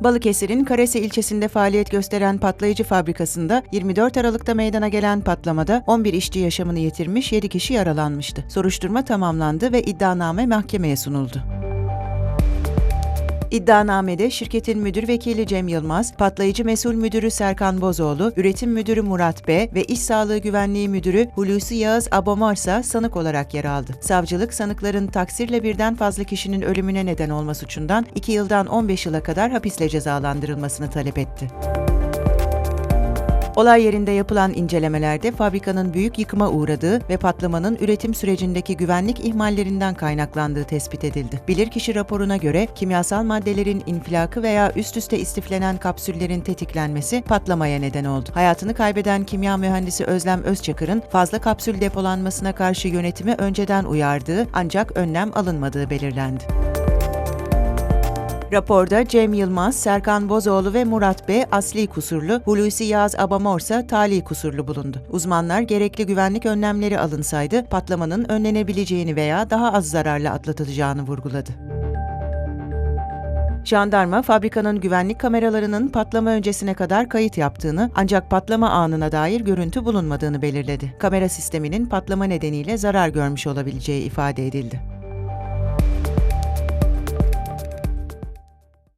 Balıkesir'in Karese ilçesinde faaliyet gösteren patlayıcı fabrikasında 24 Aralık'ta meydana gelen patlamada 11 işçi yaşamını yitirmiş, 7 kişi yaralanmıştı. Soruşturma tamamlandı ve iddianame mahkemeye sunuldu. İddianamede şirketin müdür vekili Cem Yılmaz, patlayıcı mesul müdürü Serkan Bozoğlu, üretim müdürü Murat B ve iş sağlığı güvenliği müdürü Hulusi Yağız Abomorsa sanık olarak yer aldı. Savcılık sanıkların taksirle birden fazla kişinin ölümüne neden olma suçundan 2 yıldan 15 yıla kadar hapisle cezalandırılmasını talep etti. Olay yerinde yapılan incelemelerde fabrikanın büyük yıkıma uğradığı ve patlamanın üretim sürecindeki güvenlik ihmallerinden kaynaklandığı tespit edildi. Bilirkişi raporuna göre kimyasal maddelerin infilakı veya üst üste istiflenen kapsüllerin tetiklenmesi patlamaya neden oldu. Hayatını kaybeden kimya mühendisi Özlem Özçakır'ın fazla kapsül depolanmasına karşı yönetimi önceden uyardığı ancak önlem alınmadığı belirlendi. Raporda Cem Yılmaz, Serkan Bozoğlu ve Murat B. asli kusurlu, Hulusi Yağız Abamorsa tali kusurlu bulundu. Uzmanlar gerekli güvenlik önlemleri alınsaydı patlamanın önlenebileceğini veya daha az zararla atlatılacağını vurguladı. Jandarma, fabrikanın güvenlik kameralarının patlama öncesine kadar kayıt yaptığını ancak patlama anına dair görüntü bulunmadığını belirledi. Kamera sisteminin patlama nedeniyle zarar görmüş olabileceği ifade edildi.